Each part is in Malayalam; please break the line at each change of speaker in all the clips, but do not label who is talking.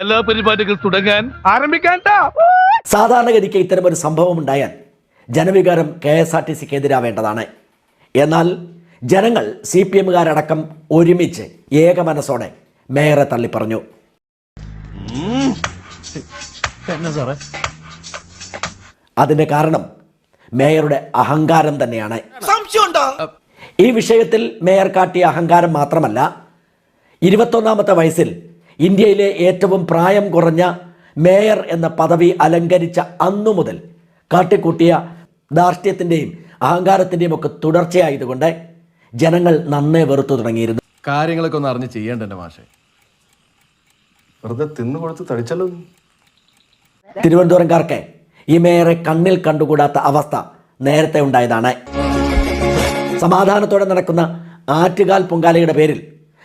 എല്ലാ പരിപാടികൾ തുടങ്ങാൻ ആരംഭിക്കാൻ
സാധാരണഗതിക്ക് ഇത്തരം ഒരു സംഭവം ഉണ്ടായാൽ ജനവികാരം കെ എസ് ആർ ടി സിക്ക് എതിരാവേണ്ടതാണ് എന്നാൽ ജനങ്ങൾ സി പി എമ്മുകാരടക്കം ഒരുമിച്ച് ഏക മനസ്സോടെ മേയറെ തള്ളിപ്പറഞ്ഞു. അതിന്റെ കാരണം മേയറുടെ അഹങ്കാരം തന്നെയാണ്. ഈ വിഷയത്തിൽ മേയർ കാട്ടിയ അഹങ്കാരം മാത്രമല്ല ഇരുപത്തൊന്നാമത്തെ വയസ്സിൽ ഇന്ത്യയിലെ ഏറ്റവും പ്രായം കുറഞ്ഞ മേയർ എന്ന പദവി അലങ്കരിച്ച അന്നു മുതൽ കാട്ടിക്കൂട്ടിയ ധാർഷ്ട്യത്തിന്റെയും അഹങ്കാരത്തിന്റെയും ഒക്കെ തുടർച്ചയായതുകൊണ്ട് ജനങ്ങൾ നന്നേ വെറുത്തു തുടങ്ങിയിരുന്നു.
കാര്യങ്ങളൊക്കെ ഒന്ന് അറിഞ്ഞ് ചെയ്യേണ്ട മാഷെ.
വെറുതെ തിന്നു കൊടുത്ത് തടിച്ചല്ലോ
തിരുവനന്തപുരംകാർക്ക് ഈ മേയറെ കണ്ണിൽ കണ്ടുകൂടാത്ത അവസ്ഥ നേരത്തെ ഉണ്ടായതാണ്. സമാധാനത്തോടെ നടക്കുന്ന ആറ്റുകാൽ പൊങ്കാലയുടെ പേരിൽ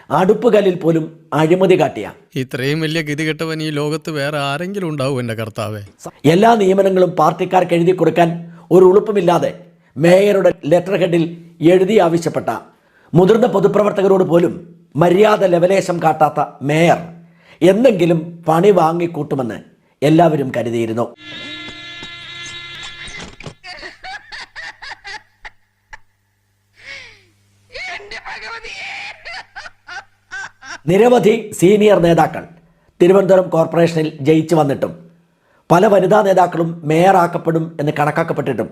അടുപ്പുകല്ലിൽ പോലും അഴിമതി കാട്ടിയ.
ഇത്രയും വലിയ ഗതികെട്ടവൻ ഈ ലോകത്ത് വേറെ ആരെങ്കിലും ഉണ്ടാവും എന്റെ കർത്താവേ.
എല്ലാ നിയമനങ്ങളും പാർട്ടിക്കാർക്ക് എഴുതി കൊടുക്കാൻ ഒരു ഉളുപ്പുമില്ലാതെ മേയറുടെ ലെറ്റർ ഹെഡിൽ എഴുതി ആവശ്യപ്പെട്ട മുതിർന്ന പൊതുപ്രവർത്തകരോട് പോലും മര്യാദ ലവലേശം കാട്ടാത്ത മേയർ എന്തെങ്കിലും പണി വാങ്ങിക്കൂട്ടുമെന്ന് എല്ലാവരും കരുതിയിരുന്നു. നിരവധി സീനിയർ നേതാക്കൾ തിരുവനന്തപുരം കോർപ്പറേഷനിൽ ജയിച്ചു വന്നിട്ടും പല വനിതാ നേതാക്കളും മേയറാക്കപ്പെടും എന്ന് കണക്കാക്കപ്പെട്ടിട്ടും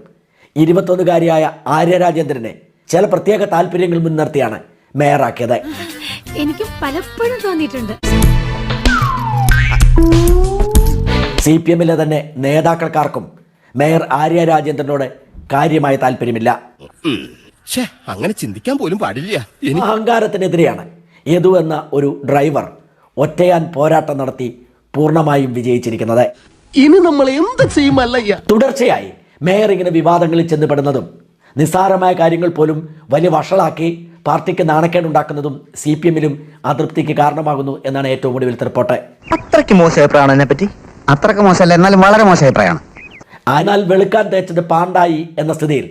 ഇരുപത്തൊന്നുകാരിയായ ആര്യ രാജേന്ദ്രനെ ചില പ്രത്യേക താല്പര്യങ്ങൾ മുൻനിർത്തിയാണ് മേയറാക്കിയത്.
എനിക്ക് പലപ്പോഴും തോന്നിയിട്ടുണ്ട്.
സി പി എമ്മിലെ തന്നെ നേതാക്കൾക്കാർക്കും മേയർ ആര്യ രാജേന്ദ്രനോട് കാര്യമായ താല്പര്യമില്ല
അങ്ങനെ ചിന്തിക്കാൻ പോലും പാടില്ല.
അഹങ്കാരത്തിനെതിരെയാണ് യദു എന്ന ഒരു ഡ്രൈവർ ഒറ്റയാൻ പോരാട്ടം നടത്തി പൂർണമായും വിജയിച്ചിരിക്കുന്നത്.
ഇനി നമ്മൾ എന്ത് ചെയ്യുമല്ലയ്യ
തുടർച്ചയായി മേയർ ഇങ്ങനെ വിവാദങ്ങളിൽ ചെന്നുപെടുന്നതും നിസ്സാരമായ കാര്യങ്ങൾ പോലും വലിയ വഷളാക്കി പാർട്ടിക്ക് നാണക്കേടുണ്ടാക്കുന്നതും സി പി എമ്മിലും അതൃപ്തിക്ക് കാരണമാകുന്നു എന്നാണ് ഏറ്റവും ഒടുവിലത്തെ റിപ്പോർട്ട്.
അത്രയ്ക്ക് മോശം അഭിപ്രായമാണ് പറ്റി അത്രയ്ക്ക് മോശമല്ല എന്നാലും വളരെ മോശം അഭിപ്രായമാണ്.
എന്നാൽ വെളുക്കാൻ തേച്ചത് പാണ്ടായി എന്ന സ്ഥിതിയിൽ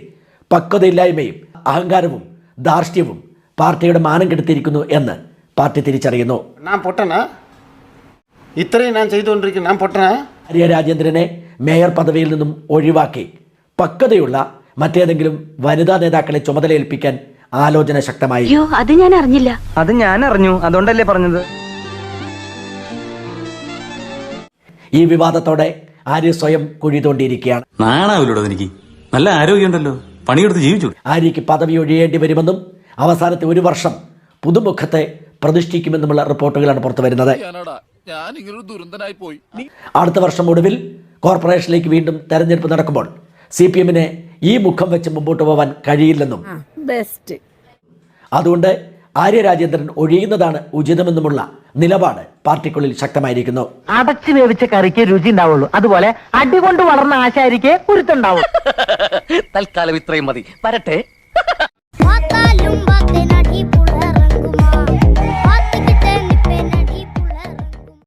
പക്വതയില്ലായ്മയും അഹങ്കാരവും ധാർഷ്ട്യവും പാർട്ടിയുടെ മാനം കെടുത്തിയിരിക്കുന്നു എന്ന് പാർട്ടി തിരിച്ചറിയുന്നു.
ഇത്രയും ഞാൻ
ഞാൻ രാജേന്ദ്രനെ മേയർ പദവിയിൽ നിന്നും ഒഴിവാക്കി പക്വതയുള്ള മറ്റേതെങ്കിലും വനിതാ നേതാക്കളെ ചുമതലയേൽപ്പിക്കാൻ ആലോചന ശക്തമായി.
അത് ഞാൻ അറിഞ്ഞില്ല.
അത് ഞാൻ അറിഞ്ഞു. അതുകൊണ്ടല്ലേ പറഞ്ഞത്?
ഈ വിവാദത്തോടെ ആര്യ സ്വയം കുഴി തോണ്ടിയിരിക്കുകയാണ്
എനിക്ക് നല്ല ആരോഗ്യമുണ്ടല്ലോ. പണിയെടുത്ത് ജീവിച്ചു?
ആര്യക്ക് പദവി ഒഴിയേണ്ടി വരുമെന്നും അവസാനത്തെ ഒരു വർഷം പുതുമുഖത്തെ പ്രതിഷ്ഠിക്കുമെന്നുള്ള റിപ്പോർട്ടുകളാണ് പുറത്തു വരുന്നത്.
ഞാൻ ഇങ്ങനൊരു ദുരന്തനായി പോയി.
അടുത്ത വർഷം ഒടുവിൽ കോർപ്പറേഷനിലേക്ക് വീണ്ടും തെരഞ്ഞെടുപ്പ് നടക്കുമ്പോൾ സി പി എമ്മിനെ ഈ മുഖം വെച്ച് മുമ്പോട്ട് പോകാൻ കഴിയില്ലെന്നും
ബെസ്റ്റ്
അതുകൊണ്ട് ആര്യ രാജേന്ദ്രൻ ഒഴിയുന്നതാണ് ഉചിതമെന്നുമുള്ള നിലപാട് പാർട്ടിക്കുള്ളിൽ ശക്തമായിരിക്കുന്നു.
അടച്ചു വേവിച്ച കറിക്ക് രുചി ഉണ്ടാവുള്ളൂ. അതുപോലെ അടികൊണ്ട് വളർന്ന ആശാരിക്ക് കുരുത്തുണ്ടാവും.
തൽക്കാലം ഇത്രയും മതി. വരട്ടെ.